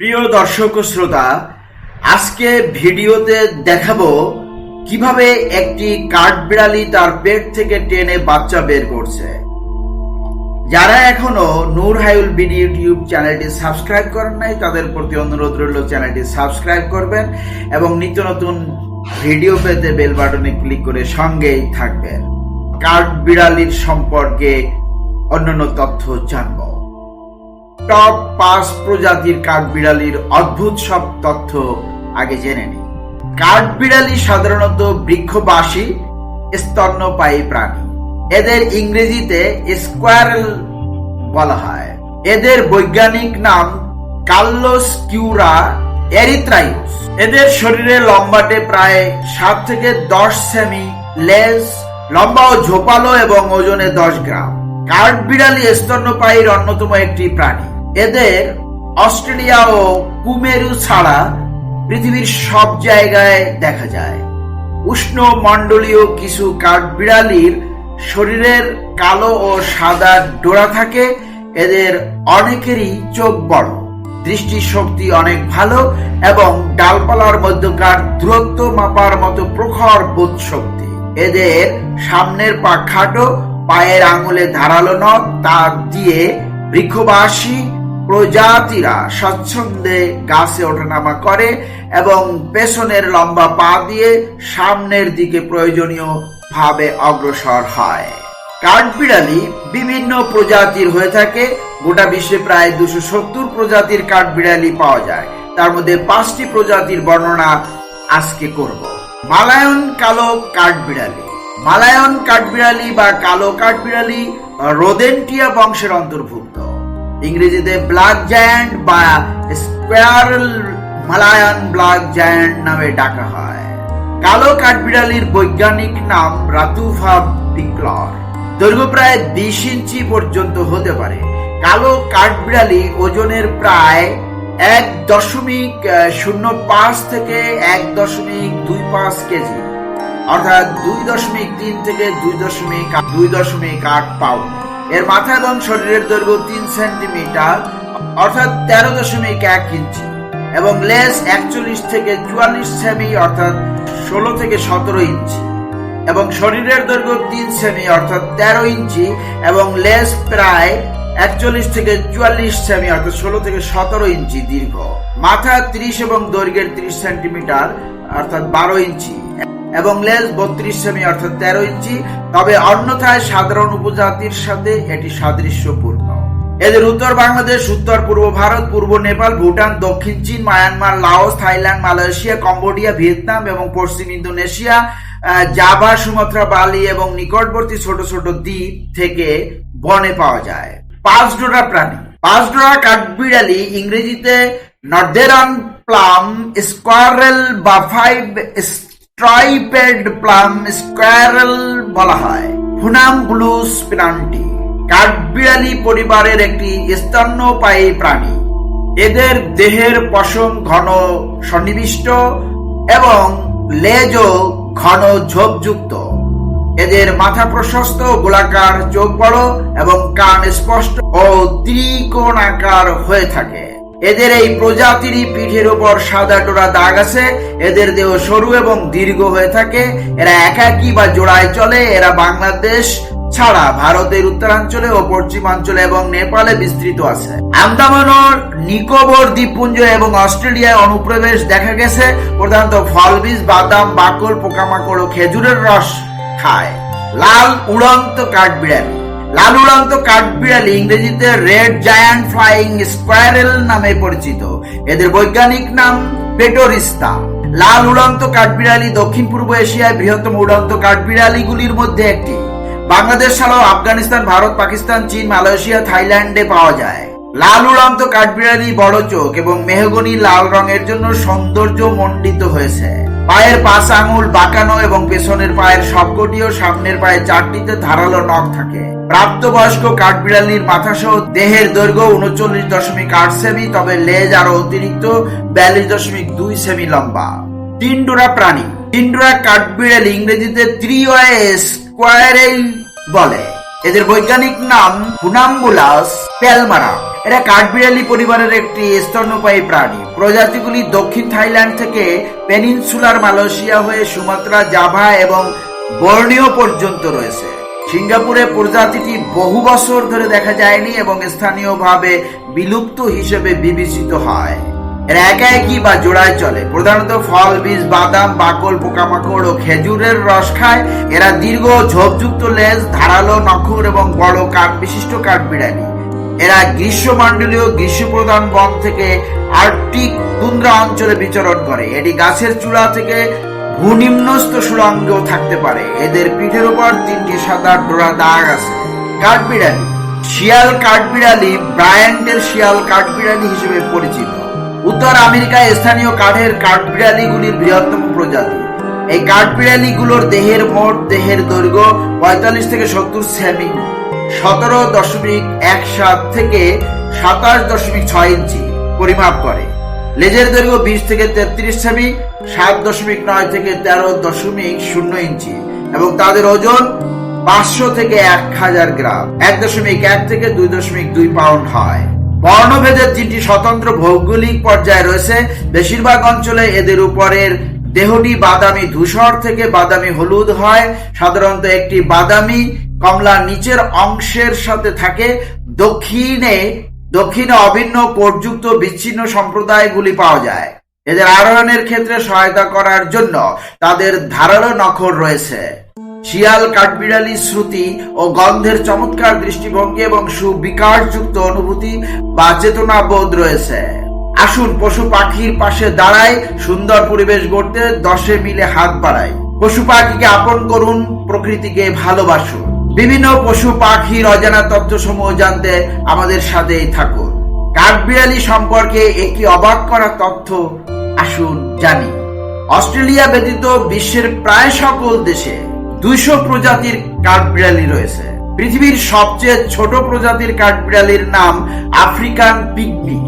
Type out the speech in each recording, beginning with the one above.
প্রিয় দর্শক ও শ্রোতা, আজকে ভিডিওতে দেখাবো কীভাবে একটি কাঠবিড়ালি তার পেট থেকে টেনে বাচ্চা বের করছে। যারা এখনও নূর হাইউল বিডি ইউটিউব চ্যানেলটি সাবস্ক্রাইব করেন নাই, তাদের প্রতি অনুরোধ রইল চ্যানেলটি সাবস্ক্রাইব করবেন এবং নিত্য নতুন ভিডিও পেতে বেল বাটনে ক্লিক করে সঙ্গেই থাকবেন। কাঠবিড়ালির সম্পর্কে অন্যান্য তথ্য জানব। টপ পাঁচ প্রজাতির কাঠবিড়ালির অদ্ভুত সব তথ্য আগে জেনে নিই। কাঠবিড়ালি সাধারণত বৃক্ষবাসী, স্তন্যপায়ী প্রাণী। এদের ইংরেজিতে স্কোয়ারেল বলা হয়। এদের বৈজ্ঞানিক নাম কার্লোস কিউরা এরিথ্রাইউস এদের শরীরে লম্বাটে প্রায় সাত থেকে দশ সেমি লেজ লম্বা ও ঝোপালো এবং ওজনে দশ গ্রাম। কাঠবিড়ালি স্তন্যপায়ীর অন্যতম একটি প্রাণী। এদের অস্ট্রেলিয়া ও কুমেরু ছাড়া পৃথিবীর সব জায়গায় দেখা যায়। উষ্ণ মণ্ডলীয় কিছু কাঠবিড়ালির শরীরের কালো ও সাদা ডোরা থাকে, এদের অনেকেরই চোখ বড়, দৃষ্টিশক্তি অনেক ভালো এবং ডালপালার মধ্যকার দূরত্ব মাপার মতো প্রখর বোধ শক্তি। এদের সামনের পা খাটো, পায়ের আঙুলে ধারালো নখ তার দিয়ে বৃক্ষবাসী প্রজাতিরা স্বচ্ছন্দে গাছে ওঠানামা করে এবং পেছনের লম্বা পা দিয়ে সামনের দিকে প্রয়োজনীয় ভাবে অগ্রসর হয়। কাঠবিড়ালি বিভিন্ন প্রজাতির হয়ে থাকে। গোটা বিশ্বে প্রায় দুশো সত্তর প্রজাতির কাঠবিড়ালি পাওয়া যায়। তার মধ্যে পাঁচটি প্রজাতির বর্ণনা আজকে করব। মালায়ন কালো কাঠবিড়ালি। মালায়ন কাঠবিড়ালি বা কালো কাঠবিড়ালি রোদেন্টিয়া বংশের অন্তর্ভুক্ত। ইংরেজিতে ব্ল্যাক জায়ান্ট বা স্কোয়ারল মালায়ান ব্ল্যাক জায়ান্ট নামে ডাকা হয়। কালো কাঠবিড়ালির বৈজ্ঞানিক নাম রাতুফা পিকলর দৈর্ঘ্য প্রায় বিশ ইঞ্চি পর্যন্ত হতে পারে। কালো কাঠবিড়ালি ওজনের প্রায় এক দশমিক শূন্য পাঁচ থেকে এক দশমিক দুই পাঁচ কেজি, অর্থাৎ দুই দশমিক তিন থেকে দুই দশমিক দুই দশমিক আট পাউন্ড। এর মাথা এবং শরীরের দৈর্ঘ্য তিন সেন্টিমিটার, অর্থাৎ তেরো দশমিক এক ইঞ্চি, এবং লেজ একচল্লিশ থেকে চুয়াল্লিশ সেমি, অর্থাৎ ষোলো থেকে সতেরো ইঞ্চি, এবং শরীরের দৈর্ঘ্য তিন সেমি, অর্থাৎ তেরো ইঞ্চি, এবং লেজ প্রায় একচল্লিশ থেকে চুয়াল্লিশ সেমি, অর্থাৎ ষোলো থেকে সতেরো ইঞ্চি দীর্ঘ। মাথা ত্রিশ এবং দৈর্ঘ্যের ত্রিশ সেন্টিমিটার, অর্থাৎ বারো ইঞ্চি। এবং লেজ বত্রিশ সেমি, অর্থাৎ তেরো ইঞ্চি। তবে অন্যথায় সাধারণ উপজাতির সাথে এটি সাদৃশ্যপূর্ণ। এদের উত্তর বাংলাদেশ, উত্তর পূর্ব ভারত, পূর্ব নেপাল, ভুটান, দক্ষিণ চীন, Myanmar, Laos, Thailand, Malaysia, Cambodia, Vietnam এবং পশ্চিম ইন্দোনেশিয়া জাভা সুমাত্রা, বালি এবং নিকটবর্তী ছোট ছোট দ্বীপ থেকে বনে পাওয়া যায়। পাঁচ ডোরা প্রাণী। পাঁচ ডোরা কাঠবিড়ালি, ইংরেজিতে নর্দেরান প্লাম, স্কোয়ারেল বা ফাইভ স্ট্রাইপেড প্লাম স্কোয়ারেল বলা হয়। হুনাম ব্লুস প্রাণটি কাঠবিড়ালি পরিবারের একটি স্তন্যপায়ী প্রাণী। এদের দেহের পশম ঘন সন্নিবিষ্ট এবং লেজও ঘন ঝোপযুক্ত। এদের মাথা প্রশস্ত, গোলাকার চোখ বড় এবং কান স্পষ্ট ও ত্রিকোণাকার হয়ে থাকে। এদের এই প্রজাতিরই পিঠের উপর সাদা ডোরা দাগ আছে। এদের দেহ সরু এবং দীর্ঘ হয়ে থাকে। এরা একাকী বা জোড়ায় চলে। এরা বাংলাদেশ ছাড়া ভারতের উত্তরাঞ্চলে ও পশ্চিমাঞ্চলে এবং নেপালে বিস্তৃত আছে। আন্দামান নিকোবর দ্বীপপুঞ্জ এবং অস্ট্রেলিয়ায় অনুপ্রবেশ দেখা গেছে। প্রধানত ফল বীজ বাদাম, বাকল, পোকামাকড় ও খেজুরের রস খায়। লাল, উড়ন্ত কাঠবিড়ালি। লাল উড়ন্ত কাঠবিড়ালি, ইংরেজিতে রেড জায়ান্ট ফ্লাইং স্কোয়ারেল নামে পরিচিত। এদের বৈজ্ঞানিক নাম পেটোরিস্তা। লাল উড়ন্ত কাঠবিড়ালি দক্ষিণ পূর্ব এশিয়ায় বৃহত্তম উড়ন্ত কাঠবিড়ালিগুলির মধ্যে একটি। বাংলাদেশ ছাড়াও আফগানিস্তান, ভারত, পাকিস্তান, চীন, মালয়েশিয়া, থাইল্যান্ডে পাওয়া যায়। লাল উড়ন্ত কাঠবিড়ালি বড় চোখ এবং মেহগনি লাল রঙের জন্য সৌন্দর্য মণ্ডিত হয়েছে। পায়ের পাঁচ আঙুল, বাঁকানো এবং পেছনের পায়ের সবকটি ও সামনের পায়ে চারটিতে ধারালো নখ থাকে। প্রাপ্তবয়স্ক কাঠবিড়ালির মাথা সহ দেহের দৈর্ঘ্য উনচল্লিশ দশমিক আট সেমি, তবে লেজ আরও অতিরিক্ত বিয়াল্লিশ দশমিক দুই সেমি লম্বা। তিনডোরা প্রাণী। তিনডোরা কাঠবিড়ালি ইংরেজিতে ত্রিওয়ে স্কোয়ারেল বলে। এদের বৈজ্ঞানিক নাম হুনাম্বুলাস পেলমারা। এরা কাঠবিড়ালি পরিবারের একটি স্তন্যপায়ী প্রাণী। প্রজাতিগুলি দক্ষিণ থাইল্যান্ড থেকে পেনিনসুলার মালয়েশিয়া হয়ে সুমাত্রা, জাভা এবং বর্নিও পর্যন্ত রয়েছে। সিঙ্গাপুরে প্রজাতিটি বহু বছর ধরে দেখা যায়নি এবং স্থানীয়ভাবে বিলুপ্ত হিসেবে বিবেচিত হয়। এরা একা একই বা জোড়ায় চলে? প্রধানত ফল, বীজ, বাদাম, বাকল, পোকামাকড় ও খেজুরের রস খায়। এরা দীর্ঘ ঝোপযুক্ত লেজ, ধারালো নখর এবং বড় কাঠ, বিশিষ্ট কাঠবিড়ালি এরা গ্রীষ্মমণ্ডলীয় গ্রীষ্মপ্রধান বন থেকে আর্কটিক তুন্দ্রা অঞ্চলে বিচরণ করে। এটি গাছের চূড়া থেকে ভূনিম্নস্থ সুড়ঙ্গেও থাকতে পারে। এদের পিঠের উপর তিনটি সাদা ডোরা দাগ আছে। কাঠবিড়ালি। শিয়াল কাঠবিড়ালি ব্রায়ান্ডের শিয়াল কাঠবিড়ালি হিসেবে পরিচিত। উত্তর আমেরিকায় স্থানীয় কাঠের কাঠবিড়ালিগুলির বৃহত্তম প্রজাতি। এই কাঠবিড়ালিগুলোর দেহের মোট দেহের দৈর্ঘ্য পঁয়তাল্লিশ থেকে সত্তর সেমি। সতেরো দশমিক এক সাত থেকে সাতাশ দশমিক ছয় ইঞ্চি পরিমাপ করে। লেজের দৈর্ঘ্য বিশ থেকে তেত্রিশ সেমি, সাত দশমিক নয় থেকে তেরো দশমিক শূন্য ইঞ্চি এবং তাদের ওজন পাঁচশো থেকে এক হাজার গ্রাম। এক দশমিক এক থেকে দুই দশমিক দুই পাউন্ড হয়। বর্ণভেদের তিনটি স্বতন্ত্র ভৌগোলিক পর্যায় রয়েছে। বেশিরভাগ অঞ্চলে এদের উপরের দেহটি বাদামি ধূসর থেকে বাদামি হলুদ হয়। সাধারণত একটি বাদামি কমলা নিচের অংশের সাথে থাকে। দক্ষিণে দক্ষিণে অভিন্ন কোটযুক্ত বিচ্ছিন্ন সম্প্রদায়গুলি পাওয়া যায়। এদের আরোহণের ক্ষেত্রে সহায়তা করার জন্য তাদের ধারালো নখর রয়েছে। শিয়াল, কাঠবিড়ালি শ্রুতি ও গন্ধের চমৎকার দৃষ্টিভঙ্গি এবং সুবিকারযুক্ত অনুভূতি বা চেতনা বোধ রয়েছে। আসুন, পশু পাখির পাশে দাঁড়ায় সুন্দর পরিবেশ গড়তে দশে মিলে হাত বাড়ায় পশু পাখিকে আপন করুন, প্রকৃতিকে ভালোবাসুন। বিভিন্ন পশু পাখির অজানা তথ্য সমূহ জানতে আমাদের সাথেই থাকুন। কাঠবিড়ালি সম্পর্কে একটি অবাক করা তথ্য আসুন জানি। অস্ট্রেলিয়া ব্যতীত বিশ্বের প্রায় সকল দেশে দুইশো প্রজাতির কাঠবিড়ালি রয়েছে। পৃথিবীর সবচেয়ে ছোট প্রজাতির কাঠবিড়ালির নাম আফ্রিকান পিগমি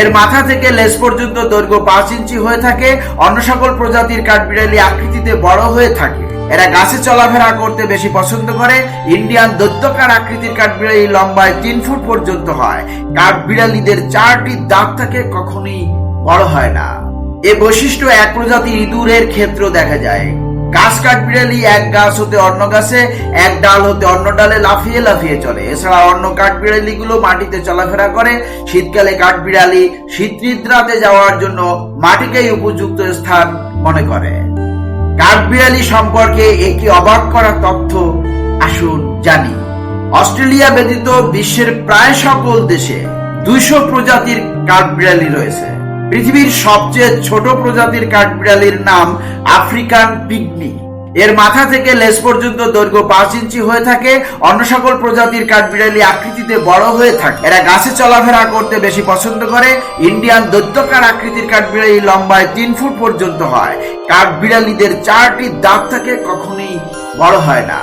এর মাথা থেকে লেজ পর্যন্ত দৈর্ঘ্য পাঁচ ইঞ্চি হয়ে থাকে, অন্য সকল প্রজাতির কাঠবিড়ালি আকৃতিতে বড় হয়ে থাকে। এরা গাছে চলাফেরা করতে বেশি পছন্দ করে। ইন্ডিয়ান দৈত্যকার আকৃতির কাঠবিড়ালি লম্বায় তিন ফুট পর্যন্ত হয়। কাঠবিড়ালিদের চারটি দাঁত থাকে, কখনই বড় হয় না। এ বৈশিষ্ট্য এক প্রজাতির ইঁদুরের ক্ষেত্র দেখা যায়। গাছ কাঠবিড়ালি এক গাছ হতে অন্য গাছে এক ডাল হতে অন্য ডালে লাফিয়ে লাফিয়ে চলে। এছাড়া অন্য কাঠবিড়ালি গুলো মাটিতে চলাফেরা করে। শীতকালে কাঠবিড়ালি শীতনিদ্রাতে যাওয়ার জন্য মাটিকেই উপযুক্ত স্থান মনে করে। কাঠবিড়ালি সম্পর্কে একটি অবাক করা তথ্য আসুন জানি। অস্ট্রেলিয়া ব্যতীত বিশ্বের প্রায় সকল দেশে দুইশো প্রজাতির কাঠবিড়ালি রয়েছে। পৃথিবীর সবচেয়ে ছোট প্রজাতির কাঠবিড়ালির নাম আফ্রিকান পিগমি। এর মাথা থেকে লেজ পর্যন্ত দৈর্ঘ্য পাঁচ ইঞ্চি হয়ে থাকে, অন্য সকল প্রজাতির কাঠবিড়ালি আকৃতিতে বড় হয়ে থাকে। এরা গাছে চলাফেরা করতে বেশি পছন্দ করে, ইন্ডিয়ান দৈত্যকার আকৃতির কাঠবিড়ালি লম্বায় তিন ফুট পর্যন্ত হয়। কাঠবিড়ালিদের চারটি দাঁত থাকে, কখনোই বড় হয় না।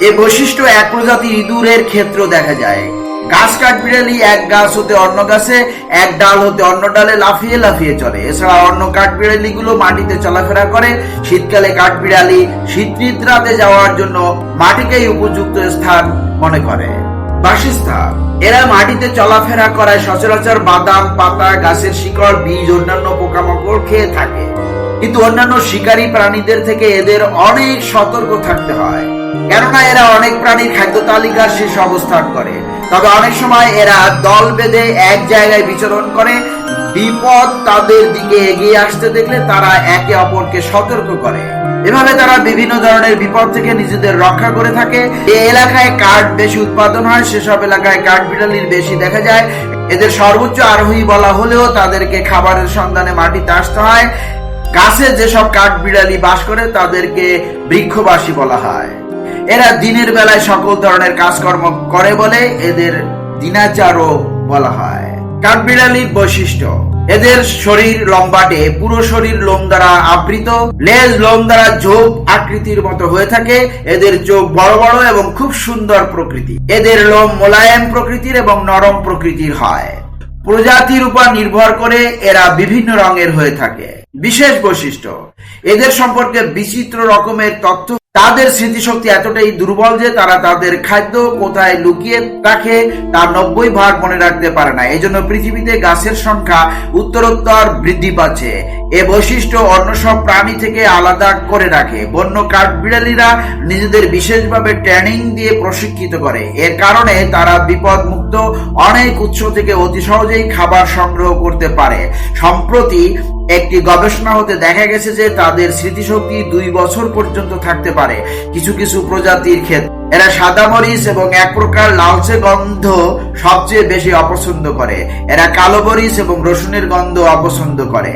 এ বৈশিষ্ট্য এক প্রজাতির ইঁদুরের ক্ষেত্র দেখা যায়। গাছ কাঠবিড়ালি এক গাছ হতে অন্য গাছে, এক ডাল হতে অন্য ডালে লাফিয়ে লাফিয়ে চলে। এছাড়া অন্য কাঠবিড়ালি গুলো মাটিতে চলাফেরা করে। শীতকালে কাঠবিড়ালি শীতনিদ্রাতে যাওয়ার জন্য মাটিকেই উপযুক্ত স্থান মনে করে। বাসস্থান। এরা মাটিতে চলাফেরা করায় সচরাচর বাদাম, পাতা, গাছের শিকড়, বীজ, অন্যান্য পোকামাকড় খেয়ে থাকে। কিন্তু অন্যান্য শিকারী প্রাণীদের থেকে এদের অনেক সতর্ক থাকতে হয়। কেননা এরা অনেক প্রাণীর খাদ্য তালিকার শীর্ষ অবস্থান করে। তবে অনেক সময় এরা দল বেঁধে এক জায়গায় বিচরণ করে। বিপদ তাদের দিকে এগিয়ে আসতে দেখলে তারা একে অপরকে সতর্ক করে। এভাবে তারা বিভিন্ন ধরনের বিপদ থেকে নিজেদের রক্ষা করে থাকে। এই এলাকায় কাঠ বেশি উৎপাদন হয়, সেসব এলাকায় কাঠ বিড়ালির বেশি দেখা যায়। এদের সর্বোচ্চ আরোহী বলা হলেও তাদেরকে খাবারের সন্ধানে মাটিতে আসতে হয়। গাছে যেসব কাঠ বিড়ালি বাস করে, তাদেরকে বৃক্ষবাসী বলা হয়। এরা দিনের বেলায় সকল ধরনের কাজকর্ম করে বলে এদের দিনাচারও বলা হয়। কাঠবিড়ালির বৈশিষ্ট্য, এদের শরীর লম্বাটে, পুরো শরীর লোম দ্বারা আবৃত, লেজ লোম দ্বারা ঝোপ আকৃতির মতো হয়ে থাকে, এদের চোখ বড় বড় এবং খুব সুন্দর প্রকৃতি। এদের লোম মোলায়েম প্রকৃতির এবং নরম প্রকৃতির হয়। প্রজাতির উপর নির্ভর করে এরা বিভিন্ন রঙের হয়ে থাকে। বিশেষ বৈশিষ্ট্য, এদের সম্পর্কে বিচিত্র রকমের তথ্য তাদের স্মৃতিশক্তি এতটাই দুর্বল যে তারা তাদের খাদ্য কোথায় লুকিয়ে রাখে তার নব্বই ভাগ মনে রাখতে পারে না। এজন্য পৃথিবীতে গাছের সংখ্যা উত্তরোত্তর বৃদ্ধি পাচ্ছে। এ বৈশিষ্ট্য অন্য সব প্রাণী থেকে আলাদা করে রাখে। বন্য কাঠবিড়ালিরা নিজেদের বিশেষভাবে ট্রেনিং দিয়ে প্রশিক্ষিত করে। এর কারণে তারা বিপদ মুক্ত অনেক উৎস থেকে অতি সহজেই খাবার সংগ্রহ করতে পারে। সম্প্রতি একটি গবেষণা হতে দেখা গেছে যে তাদের স্মৃতিশক্তি দুই বছর পর্যন্ত থাকতে পারে কিছু কিছু প্রজাতির ক্ষেত্রে। এরা সাদা মরিচ এবং এক প্রকার লালচে গন্ধ সবচেয়ে বেশি অপছন্দ করে। এরা কালো মরিচ এবং রসুনের গন্ধ অপছন্দ করে।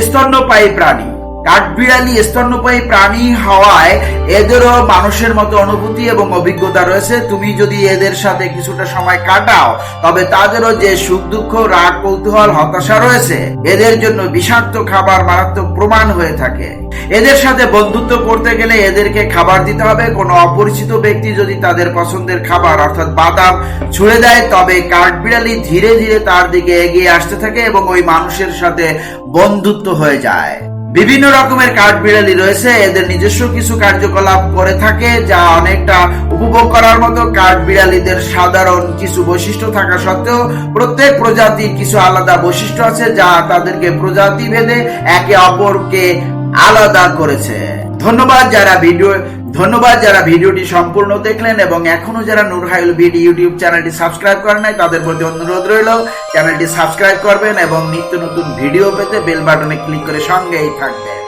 স্তন্যপায়ী প্রাণী। কাঠবিড়ালি স্তন্যপায়ী প্রাণী হওয়ায় এদেরও মানুষের মতো অনুভূতি এবং অভিজ্ঞতা রয়েছে। তুমি যদি এদের সাথে কিছুটা সময় কাটাও, তবে তাদেরও যে সুখ, দুঃখ, রাগ, কৌতূহল, হতাশা রয়েছে, এদের জন্য বিষাক্ত খাবার মারাত্মক প্রমাণ হয়ে থাকে। এদের সাথে বন্ধুত্ব করতে গেলে এদেরকে খাবার দিতে হবে। কোনো অপরিচিত ব্যক্তি যদি তাদের পছন্দের খাবার, অর্থাৎ বাদাম, ছুঁড়ে দেয়, তবে কাঠবিড়ালি ধীরে ধীরে তার দিকে এগিয়ে আসতে থাকে এবং ওই মানুষের সাথে বন্ধুত্ব হয়ে যায়। বিভিন্ন রকমের কাঠবিড়ালি রয়েছে। এদের নিজস্ব কিছু কার্যকলাপ করে থাকে, যা অনেকটা উপভোগ করার মতো। কাঠ কাঠবিড়ালিদের সাধারণ কিছু বৈশিষ্ট্য থাকা সত্ত্বেও প্রত্যেক প্রজাতির কিছু আলাদা বৈশিষ্ট্য আছে, যা তাদেরকে প্রজাতি ভেদে একে অপরকে আলাদা করেছে। ধন্যবাদ যারা ভিডিও, ধন্যবাদ যারা ভিডিওটি সম্পূর্ণ দেখলেন এবং এখনও যারা নূর হাইল বিডি ইউটিউব চ্যানেলটি সাবস্ক্রাইব করেন নাই, তাদের প্রতি অনুরোধ রইল, চ্যানেলটি সাবস্ক্রাইব করবেন এবং নিত্য নতুন ভিডিও পেতে বেল বাটনে ক্লিক করে সঙ্গেই থাকবেন।